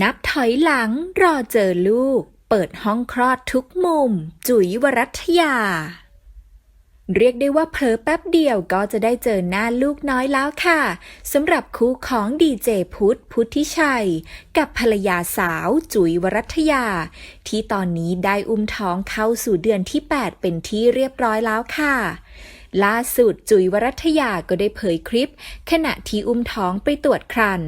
นับถอยหลังรอเจอลูก เปิดห้องคลอดทุกมุม จุ๋ยวรัตยา เรียกได้ว่าเพลอแป๊บเดียวก็จะได้เจอหน้าลูกน้อยแล้วค่ะสำหรับคู่ของดีเจพุทธพุทธิชัย กับภรรยาสาวจุ๋ยวรัตยา ที่ตอนนี้ได้อุ้มท้องเข้าสู่เดือนที่ 8 เป็นที่เรียบร้อยแล้วค่ะ ล่าสุดจุ๋ยวรัตยาก็ได้เผยคลิป ขณะที่อุ้มท้องไปตรวจครัน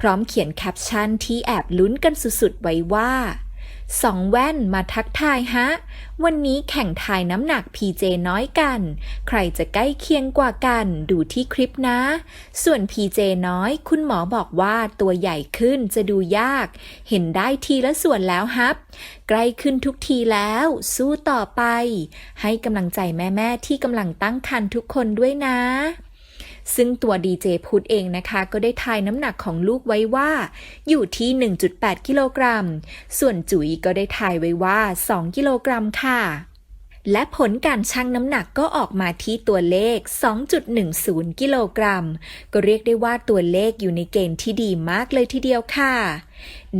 พร้อมเขียนแคปชั่นที่แอบลุ้นกันสุดๆไว้ว่า สองแว่นมาทักทายฮะ วันนี้แข่งทายน้ำหนักพีเจน้อยกัน ใครจะใกล้เคียงกว่ากันดูที่คลิปนะ ส่วนพีเจน้อย คุณหมอบอกว่าตัวใหญ่ขึ้นจะดูยาก เห็นได้ทีละส่วนแล้วฮับ ใกล้ขึ้นทุกทีแล้ว สู้ต่อไป ให้กำลังใจแม่ ๆ ที่กำลังตั้งครรภ์ทุกคนด้วยนะ ซึ่งตัวดีเจพุทธเองนะคะ ก็ได้ทายน้ำหนักของลูกไว้ว่า อยู่ที่ 1.8 กิโลกรัม ส่วนจุ๋ยก็ได้ทายไว้ว่า 2 กิโลกรัมค่ะ และผลการชั่งน้ำหนักก็ออกมาที่ตัวเลข 2.10 กิโลกรัม ก็เรียกได้ว่าตัวเลขอยู่ในเกณฑ์ที่ดีมากเลยทีเดียวค่ะ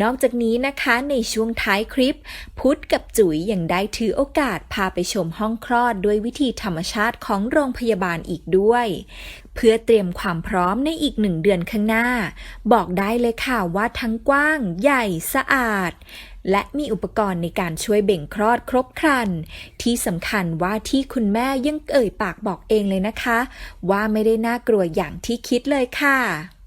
นอกจากนี้นะคะในช่วงท้ายคลิป พุทธกับจุ๋ยยังได้ถือโอกาสพาไปชมห้องคลอดด้วยวิธีธรรมชาติของโรงพยาบาลอีกด้วย เพื่อเตรียมความพร้อมในอีกหนึ่งเดือนข้างหน้า บอกได้เลยค่ะว่าทั้งกว้าง ใหญ่สะอาด และมีอุปกรณ์ในการช่วยเบ่งคลอดครบครัน ที่สำคัญว่าที่คุณแม่ยังเอ่ยปากบอกเองเลยนะคะ ว่าไม่ได้น่ากลัวอย่างที่คิดเลยค่ะ